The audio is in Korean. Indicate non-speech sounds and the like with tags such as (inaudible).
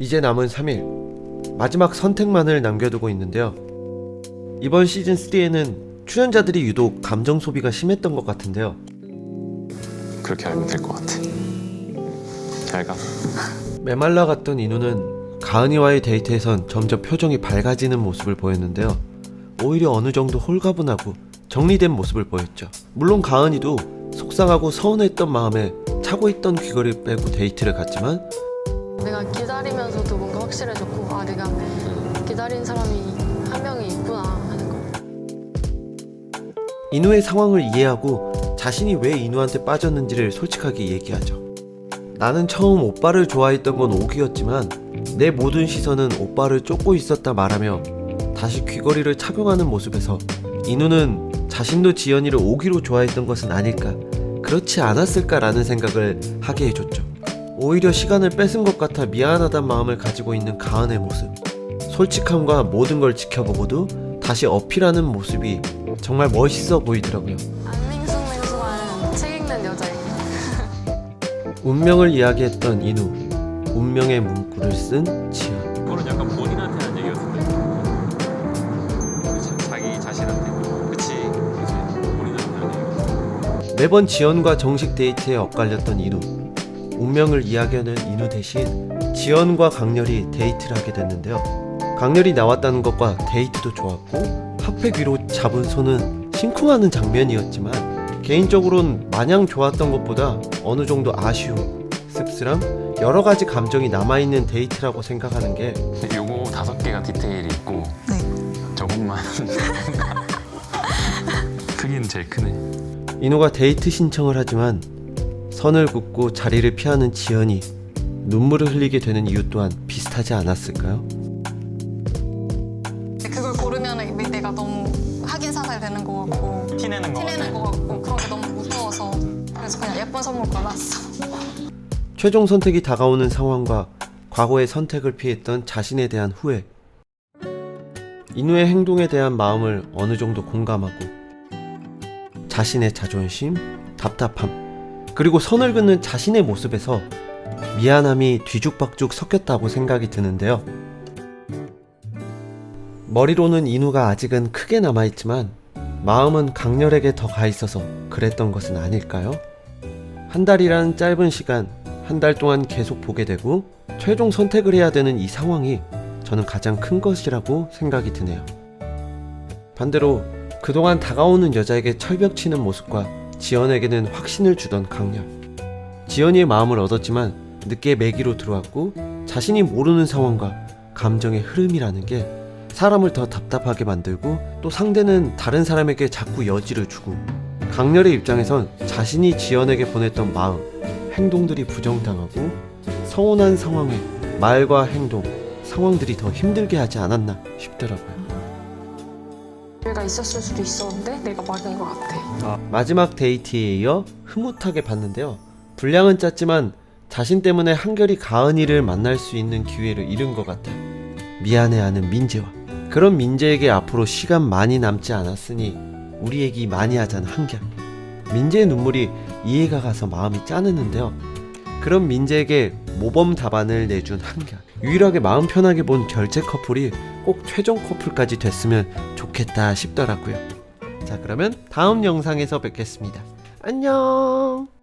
이제 남은 3일. 마지막 선택만을 남겨두고 있는데요. 이번 시즌 3에는 출연자들이 유독 감정 소비가 심했던 것 같은데요. 그렇게 알면 될 것 같아. 잘 가. 메말라 갔던 인우는 가은이와의 데이트에선 점점 표정이 밝아지는 모습을 보였는데요. 오히려 어느 정도 홀가분하고 정리된 모습을 보였죠. 물론 가은이도 속상하고 서운했던 마음에 차고 있던 귀걸이를 빼고 데이트를 갔지만 내가 기다리면서도 뭔가 확실해졌고 아 내가 기다린 사람이 한 명이 있구나 하는 거. 인우의 상황을 이해하고 자신이 왜 인우한테 빠졌는지를 솔직하게 얘기하죠. 나는 처음 오빠를 좋아했던 건 오기였지만 내 모든 시선은 오빠를 쫓고 있었다 말하며 다시 귀걸이를 착용하는 모습에서 인우는 자신도 지연이를 오기로 좋아했던 것은 아닐까 그렇지 않았을까라는 생각을 하게 해줬죠. 오히려 시간을 뺏은 것 같아 미안하단 마음을 가지고 있는 가은의 모습. 솔직함과 모든 걸 지켜보고도 다시 어필하는 모습이 정말 멋있어 보이더라고요. 책 읽는. 운명을 이야기했던 인우, 운명의 문구를 쓴 지연. 그거는 약간 본인한테 한 얘기였는데. 자기 자신한테. 그치. 그치. 본인한테 한 얘기. 매번 지연과 정식 데이트에 엇갈렸던 인우. 운명을 이야기하는 인우 대신 지연과 강렬이 데이트를 하게 됐는데요. 강렬이 나왔다는 것과 데이트도 좋았고 핫팩 위로 잡은 손은 심쿵하는 장면이었지만 개인적으로는 마냥 좋았던 것보다 어느 정도 아쉬움, 씁쓸함, 여러 가지 감정이 남아있는 데이트라고 생각하는 게 요거 다섯 개가 디테일이 있고. 저것만. (laughs) 크기는 제일 크네. 인호가 데이트 신청을 하지만 선을 긋고 자리를 피하는 지연이 눈물을 흘리게 되는 이유 또한 비슷하지 않았을까요? 그걸 고르면 내가 너무 확인 사살 되는 것 같고 티내는 거 티내는 것 같고 그런 게 너무 무서워서 그래서 그냥 예쁜 선물 골랐어. 최종 선택이 다가오는 상황과 과거의 선택을 피했던 자신에 대한 후회. 인우의 행동에 대한 마음을 어느 정도 공감하고 자신의 자존심, 답답함, 그리고 선을 긋는 자신의 모습에서 미안함이 뒤죽박죽 섞였다고 생각이 드는데요. 머리로는 인우가 아직은 크게 남아있지만 마음은 강렬에게 더 가 있어서 그랬던 것은 아닐까요? 한 달이란 짧은 시간, 한 달 동안 계속 보게 되고 최종 선택을 해야 되는 이 상황이 저는 가장 큰 것이라고 생각이 드네요. 반대로 그동안 다가오는 여자에게 철벽치는 모습과 지연에게는 확신을 주던 강렬. 지연이의 마음을 얻었지만 늦게 매기로 들어왔고 자신이 모르는 상황과 감정의 흐름이라는 게 사람을 더 답답하게 만들고 또 상대는 다른 사람에게 자꾸 여지를 주고 강렬의 입장에선 자신이 지연에게 보냈던 마음, 행동들이 부정당하고 서운한 상황에 말과 행동, 상황들이 더 힘들게 하지 않았나 싶더라고요. 기회가 있었을 수도 있었는데 내가 막은 것 같아. 마지막 데이트에 이어 흐뭇하게 봤는데요. 분량은 짧지만 자신 때문에 한결이 가은이를 만날 수 있는 기회를 잃은 것 같아. 미안해하는 민재와 그런 민재에게 앞으로 시간 많이 남지 않았으니 우리 얘기 많이 하자는 한결. 민재의 눈물이 이해가 가서 마음이 짠했는데요. 그런 민재에게 모범 답안을 내준 한결. 유일하게 마음 편하게 본 결제 커플이 꼭 최종 커플까지 됐으면 좋겠다 싶더라고요. 자, 그러면 다음 영상에서 뵙겠습니다. 안녕!